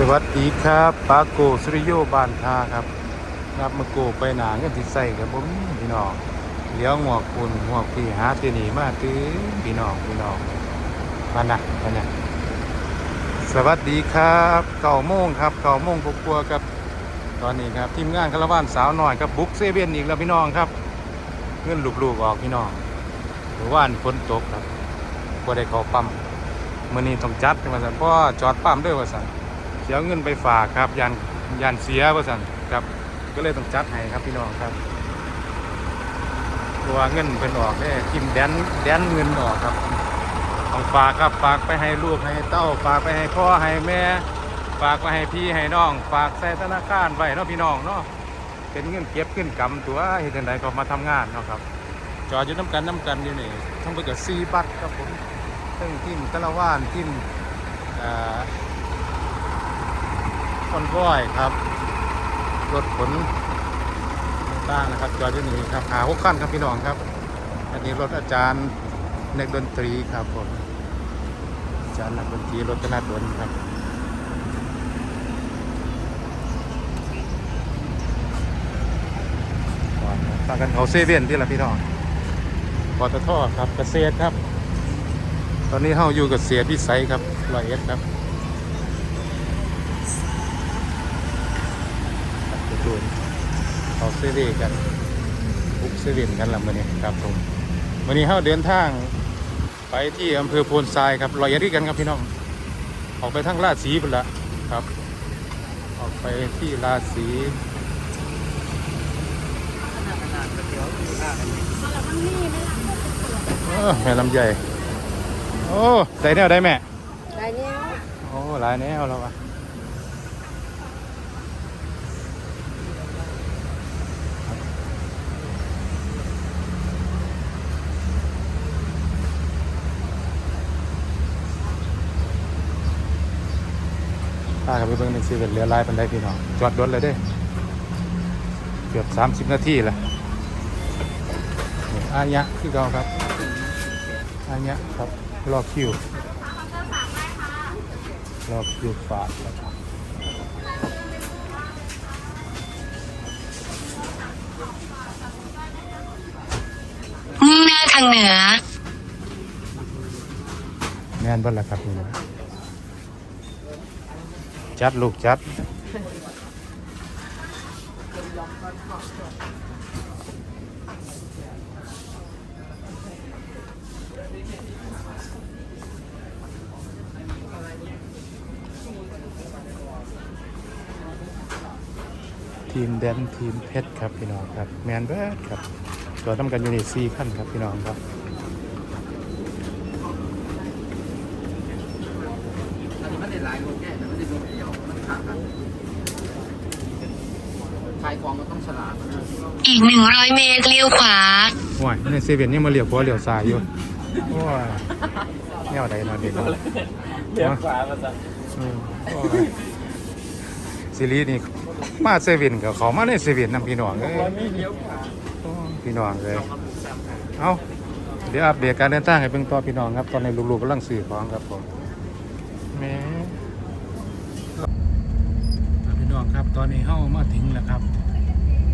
สวัสดีครับปาโกสุริโยบานทาครับ รับมาโกไปหนาเงินที่ใส่กับผมพี่น้องเลี้ยวงวคุณงวพี่หาที่นี่มาตื้อพี่น้องพี่น้องมานะมานะสวัสดีครับเก่าโมงครับเก่าโมงกลัวครับ ตอนนี้ครับทีมงานคาราวานสาวหน่อยครับบุกเซเว่นอีกแล้วพี่น้องครับเงินลูกๆออกพี่น้องหรือว่านฝนตกครับก็ได้เข้าปั๊มมื่อนี้ต้องจัดมาสั่นเพราะว่าจอดปั๊มด้วยว่าสั่น เสียเงินไปฝากครับยันยันเสียว่าสั่นครับ ก็เลยต้องจัดให้ครับพี่น้องครับ ตัวเงินเป็นออกได้ทิมแดนแดนเงินออกครับต้องฝากครับฝากไปให้ลูกให้เต้าฝากไปให้พ่อให้แม่ ฝากไปให้พี่ให้น้อง ฝากใส่ธนาคารไว้เนาะพี่น้องเนาะเป็นเงินเก็บขึ้นกำตัวเห็นจังไดก็มาทำงานเนาะครับจอดอยู่น้ำกันน้ำกันอยู่นี่ทั้งไปกับซีบัตครับผมทั้งทีมตะละว่านทีมอ่อค อนว้อยครับ รถขนต่างนะครับ จอดอยู่นี่ครับหาหกขั้นครับพี่น้องครับ อันนี้รถอาจารย์นักดนตรีครับผมอาจารย์นักดนตรีรถธนาดนครับฝากกันเขาเซเว่นที่ละพี่น้องปตทครับเกษตรครับ ตอนนี้เฮาอยู่กับเกษตรวิสัยครับรอยเอ็ดครับ ไปดู เขาเซเว่นกันบุกเซเว่นกันละมื่อนี้ครับผมวันนี้เราเดินทางไปที่อำเภอโพนทรายครับลอยยาริกันครับพี่น้อง ออกไปทางลาดสีพุ่นละครับ ออกไปที่ลาดสีเออแม่ลำใหญ่ โอ้ได้แนวได้แม่ได้เนี้ยโอ้หลายแนวแล้ววะ พากันไปเบิ่งในซีเว่นเหลือหลายปันไดพี่น้องจอดรถเลยเด้ เกือบ30นาทีแหละนี่อายะคือเก่าครับอายะครับรอคิวรอคิวฝากครับมุ่งหน้าทางเหนือแม่นบ่ล่ะครับนี่นะ จัดลูกจัด ทีมแดนทีมเพชรครับพี่น้องครับ แมนเบิร์ดครับตัวทำกันอยู่ในซีขั้นครับพี่น้องครับ อันนี้มันได้หลายรถแก่แต่ไม่ได้รถเดียว มันขาดกันขายของมันต้องฉลาดนะอีก100เมตรเลี้ยวขวาโอ้ยในเซเว่นนี่มาเหลียวขวาเหลียวซ้ายอยู่โอ้ยแนวใดนอนเด็กเนาะเลี้ยวขวามาจ้ะอืมโอ้ยซีรีส์นี่มาเซเว่นกับเขามาในเซเว่นนำพี่น้องเอ้ยไม่เลี้ยวขวาโอ้พี่น้องเลยเอาเดี๋ยวอัปเดตการเดินทางให้เบิ่งต่อพี่น้องครับ ตอนนี้ลูกๆกำลังซื้อของครับผมแหม่พี่น้องครับ ตอนนี้เฮามาถึงแล้วครับ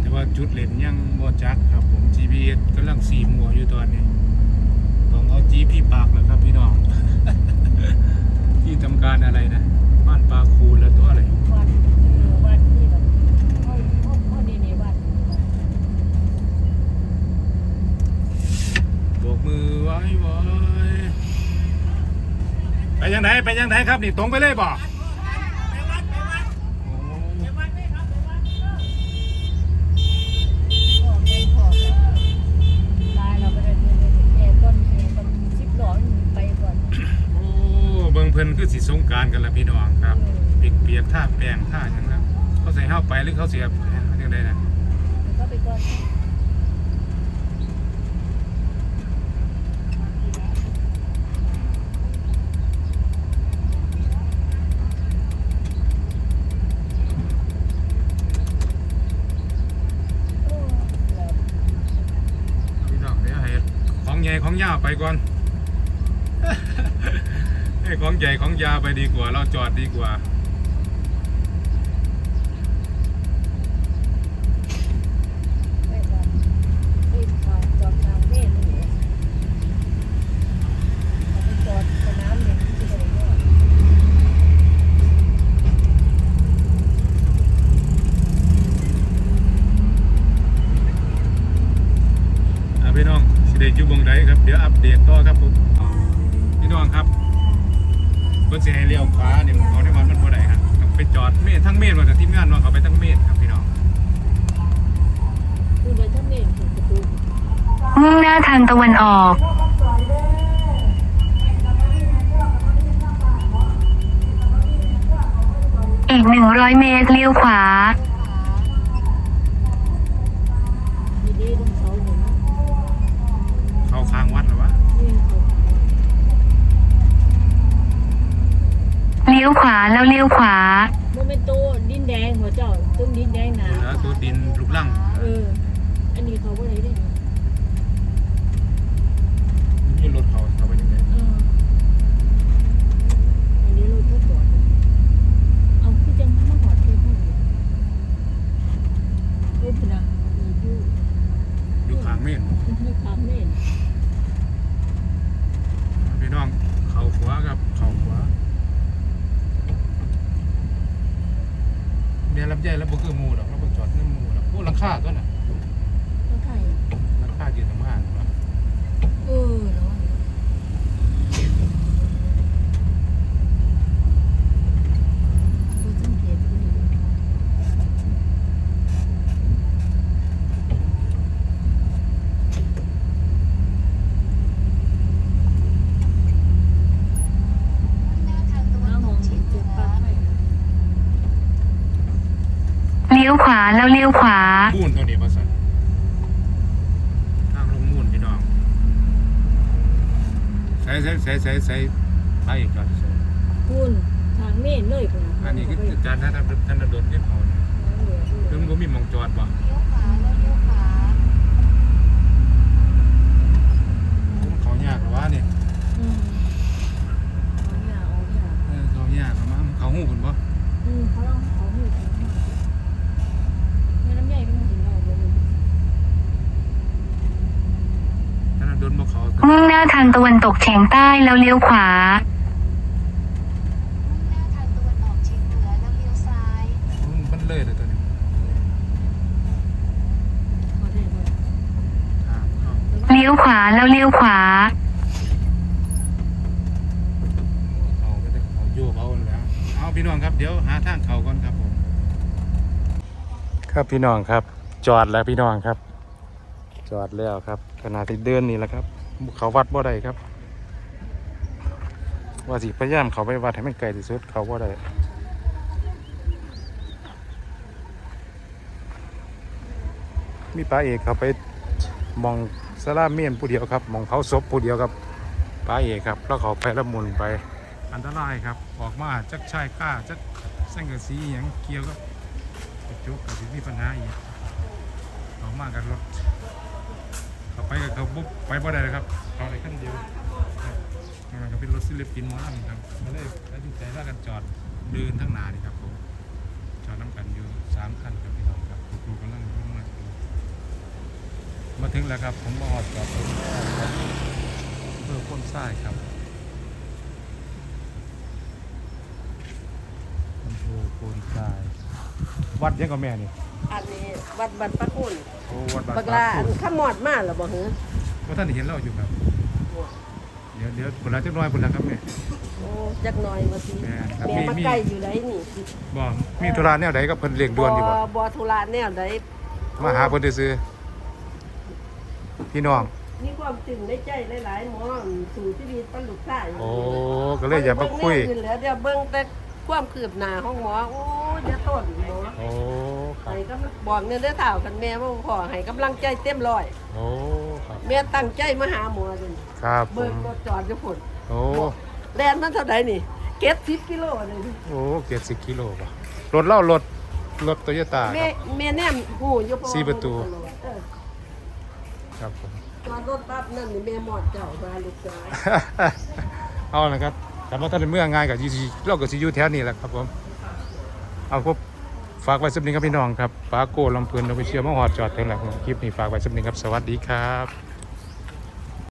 แต่ว่าจุดเล่นยังบ่จักครับผม GPS กำลังสีมัวอยู่ตอนนี้ต้องเอาจีพี่ปากแล้วครับพี่น้อง ที่ทำการอะไรนะบ้านปลาคูแล้วตัวอะไรวัดเออวัดนี่แบบห้องห้องห้องดีนี่วัดโบกมือไว้ไว้ไปยังไงไปยังไงครับนี่ตรงไปเลยบ่โอ้ พ่อแม่พ่อตายเราไปเลยแย่ต้นแย่ต้นสิบหลอนไปก่อน โอ้ เบิ่งเพิ่นคือสิสงกรารกันละพี่น้องครับเปียกเปียกๆท่าแป้งท่าหยังแล้วเขาใส่ห้าไปหรือเขาเสียยังไงนะก็ไปก่อนพี่น้องเดี๋ยวให้ของใหญ่ของยาวไปก่อนให้ ของใหญ่ของยาไปดีกว่า เราจอดดีกว่า พี่น้องสิเดอยู่บงไดครับ เดี๋ยวอัปเดตต่อครับผมพี่น้องครับ เพิ่นสิให้เลี้ยวขวานี่เขาได้วันมันบ่ได้ครับต้องไปจอดเมฆทั้งเมฆว่าแต่ทีมงานว่าเขาไปทั้งเมฆครับพี่น้องคือไปทั้งเมฆถึงประตูมุ่งหน้าทางตะวันออกอีก100 เมตรเลี้ยวขวา ดีๆตรงเสาเนี่ยนะ เข้าข้างวัดเหรอวะ นี่เขา เลี้ยวขวา แล้วเลี้ยวขวา โมเมนโตดินแดงหัวเจ้าต้นดินแดงหนาแล้วตัวดินลูกลังเออ อันนี้เขาบ่ได้เด้นี่รถเขาเขาไปยังไงเอออันนี้รถเขาจอดเอาคือจังมาหอดที่พุ่นนี่เอ้ยพุ่นน่ะมีอยู่อยู่ข้างเมฆที่ทางเมฆพี่น้องเข่าขวาครับ เข่าขวาเดี๋ยวรับใหญ่แล้วบ่คือหมูดอกแล้วบ่จอดนี่หมูดอกโอ้หลังคาก็น่ะต้องไทยหลังคายืนทำงานวะเออเนาะบ่สังเกตผู้นี้ น้ำมองเห็นเจ็บปากไหม เลี้ยวขวา แล้วเลี้ยวขวา มูนตัวนี้มาสั่นทางลงมูนพี่น้องใส่ใส่ใส่ใส่ใส่ไปอีกจอดใส่คุณทางเมนเลยคุณอันนี้คือจานท่านท่านโดนเรียบเขาเนี่ยคือมันบ่มีหมองจอดบ่มันเขายากหรอวะเนี่ย อืมเอาเนี่ยเอาเนี่ย เออเขายากหรอมั้งเขาหูคุณบ่ อืมเขาลองเขาหูเขาหูเงินน้ำใหญ่เป็นถึงเราเลย ท่านโดนบ่เขา มุ่งหน้าทางตะวันตกเฉียงใต้แล้วเลี้ยวขวา มันเลยเลยตัวนี้เขาได้เลยทางเข้าเลี้ยวขวาแล้วเลี้ยวขวา เขาก็จะเขาโยกเอาแล้ว เอาพี่น้องครับเดี๋ยวหาทางเขาก่อนครับผม ครับพี่น้องครับ จอดแล้วพี่น้องครับ จอดแล้วครับขณะที่เดินนี่แหละครับ เขาวัดบ่ได้ครับ ว่าสิพยายามเขาไปวัดให้มันไกลที่สุดเขาบ่ได้มีป้าเอกเขาไปมองสลาเมียนผู้เดียวครับมองเผาศพผู้เดียวครับป้าเอกครับ แล้วเขาไปละมุนไปอันตรายครับ ออกมาจักชายก้าจักเส้นกระสีอย่างเกี่ยวกับกระจุกกับมีปัญหาอีกออกมากันรถ ขาไปกับเขาปุ๊บไปบ่ได้เลยครับเขาเลยขั้นเดียวมันก็เป็นรถศิลปินหมอลำครับมาเลยตัดสินใจว่ากันจอดเดินทั้งหนานี่ครับผมจอดน้ำกันอยู่สามคันครับพี่น้องครับครูกำลังลงมามาถึงแล้วครับ ผมมาหอดจอดตรงนี้ครับเพื่อพ้นทรายครับอำเภอโพนทราย วัดยังกับแม่นี่ อันนี้วัดบันปะคุณโอ้วัดบักลาอันขมอดมาแล้วบ่หือเพราะท่านได้เห็นเราอยู่ครับ เดี๋ยวเดี๋ยวผลละจักหน้อยผลละครับแม่โอ้จักหน่อยว่าสิแม่ครับแม่มีมามีใกล้อยู่ไหนนี่บ่มีธุระแนวใดกับเพิ่นเร่งด่วนอยู่บ่บ่ธุระแนวใดมาหาเพิ่นซื้อพี่น้อง มีความตื่นในใจหลายๆหมอสู่ชีวิตปันลูกชายโอ้ก็เลยอย่ามาคุย เบิ่งแนวอื่นแล้วเดี๋ยวเบิ่งแต่ความคืบหน้าของหมอโอ้ยอย่าต้นหมอ โอ้ครับ ให้กำลังบอกเนี่ยเด้อเฒ่ากันแม่ว่าขอให้กำลังใจเต็มร้อยโอ้ครับแม่ตั้งใจมาหาหมอจนครับผเบิ่งมรถจอดอยู่พุ่นโอ้แลนมันเท่าใดนี่เก็บ10กิโลเลยโอ้เกียรสิกิโลป่ะรถเล่ารถรถโตโยต้าคแม่รับ แม่แนมหูอยู่เพาว่าสี่ประตู เออครับผม จอดรถปั๊บนั่นนี่แม่หมอดเจ้ามาลูกชายเอาละครับแต่ว่าท่านเป็นเมื่อง่ายกับยูซีเราก็สิอยู่แถวนี้แหละครับผม เอาพบ ฝากไว้สักนิดครับพี่น้องครับปาโกลำเพลินเราไปเชียร์มหอดจอดเท่าไหร่คลิปนี้ฝากไว้สักนิดครับสวัสดีครับ